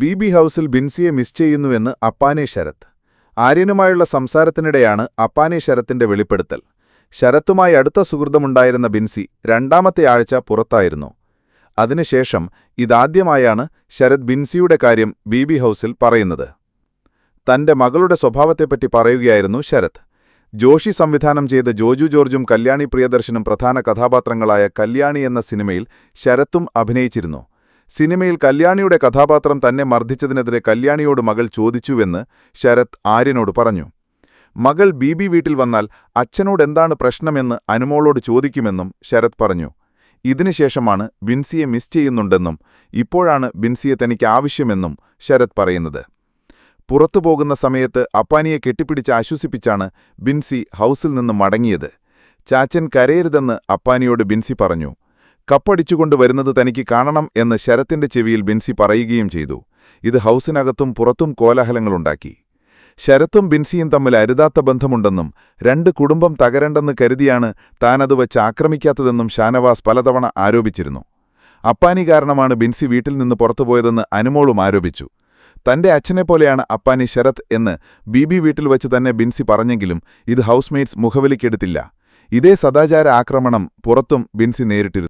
B B ഹൗസിൽ ബിൻസിയെ miss ചെയ്യുന്നുവെന്ന് അപ്പാനെ ശരത്. ആര്യനുമായുള്ള സംസാരത്തിനിടെയാണ് അപ്പാനെ ശരത്തിന്റെ വെളിപ്പെടുത്തൽ. ശരത്തുമായി അടുത്ത സുഹൃതമുണ്ടായിരുന്ന ബിൻസി രണ്ടാമത്തെ ആഴ്ച പുറത്തായിരുന്നു. അതിനുശേഷം ഇതാദ്യമായാണ് ശരത് ബിൻസിയുടെ കാര്യം ബി ബി ഹൗസിൽ പറയുന്നത്. തന്റെ മകളുടെ സ്വഭാവത്തെപ്പറ്റി പറയുകയായിരുന്നു ശരത്. ജോഷി സംവിധാനം ചെയ്ത ജോജു ജോർജും കല്യാണി പ്രിയദർശനും പ്രധാന കഥാപാത്രങ്ങളായ കല്യാണി എന്ന സിനിമയിൽ ശരത്തും അഭിനയിച്ചിരുന്നു. സിനിമയിൽ കല്യാണിയുടെ കഥാപാത്രം തന്നെ മർദ്ദിച്ചതിനെതിരെ കല്യാണിയോട് മകൾ ചോദിച്ചുവെന്ന് ശരത് ആര്യനോട് പറഞ്ഞു. മകൾ ബി ബി വീട്ടിൽ വന്നാൽ അച്ഛനോടെന്താണ് പ്രശ്നമെന്ന് അനുമോളോട് ചോദിക്കുമെന്നും ശരത് പറഞ്ഞു. ഇതിനുശേഷമാണ് ബിൻസിയെ മിസ് ചെയ്യുന്നുണ്ടെന്നും ഇപ്പോഴാണ് ബിൻസിയെ തനിക്ക് ആവശ്യമെന്നും ശരത് പറയുന്നത്. പുറത്തു പോകുന്ന സമയത്ത് അപ്പാനിയെ കെട്ടിപ്പിടിച്ച് ആശ്വസിപ്പിച്ചാണ് ബിൻസി ഹൗസിൽ നിന്ന് മടങ്ങിയത്. ചാച്ചൻ കരയരുതെന്ന് അപ്പാനിയോട് ബിൻസി പറഞ്ഞു. കപ്പടിച്ചുകൊണ്ട് വരുന്നത് തനിക്ക് കാണണം എന്ന് ശരത്തിന്റെ ചെവിയിൽ ബിൻസി പറയുകയും ചെയ്തു. ഇത് ഹൗസിനകത്തും പുറത്തും കോലാഹലങ്ങളുണ്ടാക്കി. ശരത്തും ബിൻസിയും തമ്മിൽ അരുതാത്ത ബന്ധമുണ്ടെന്നും രണ്ട് കുടുംബം തകരണ്ടെന്ന് കരുതിയാണ് താനത് വച്ച് ആക്രമിക്കാത്തതെന്നും ഷാനവാസ് പലതവണ ആരോപിച്ചിരുന്നു. അപ്പാനി കാരണമാണ് ബിൻസി വീട്ടിൽ നിന്ന് പുറത്തുപോയതെന്ന് അനുമോളും ആരോപിച്ചു. തന്റെ അച്ഛനെപ്പോലെയാണ് അപ്പാനി ശരത് എന്ന് ബി ബി വീട്ടിൽ വച്ച് തന്നെ ബിൻസി പറഞ്ഞെങ്കിലും ഇത് ഹൗസ്മേറ്റ്സ് മുഖവിലിക്കെടുത്തില്ല ഇതേ സദാചാര ആക്രമണം പുറത്തും ബിൻസി നേരിട്ടിരുന്നു.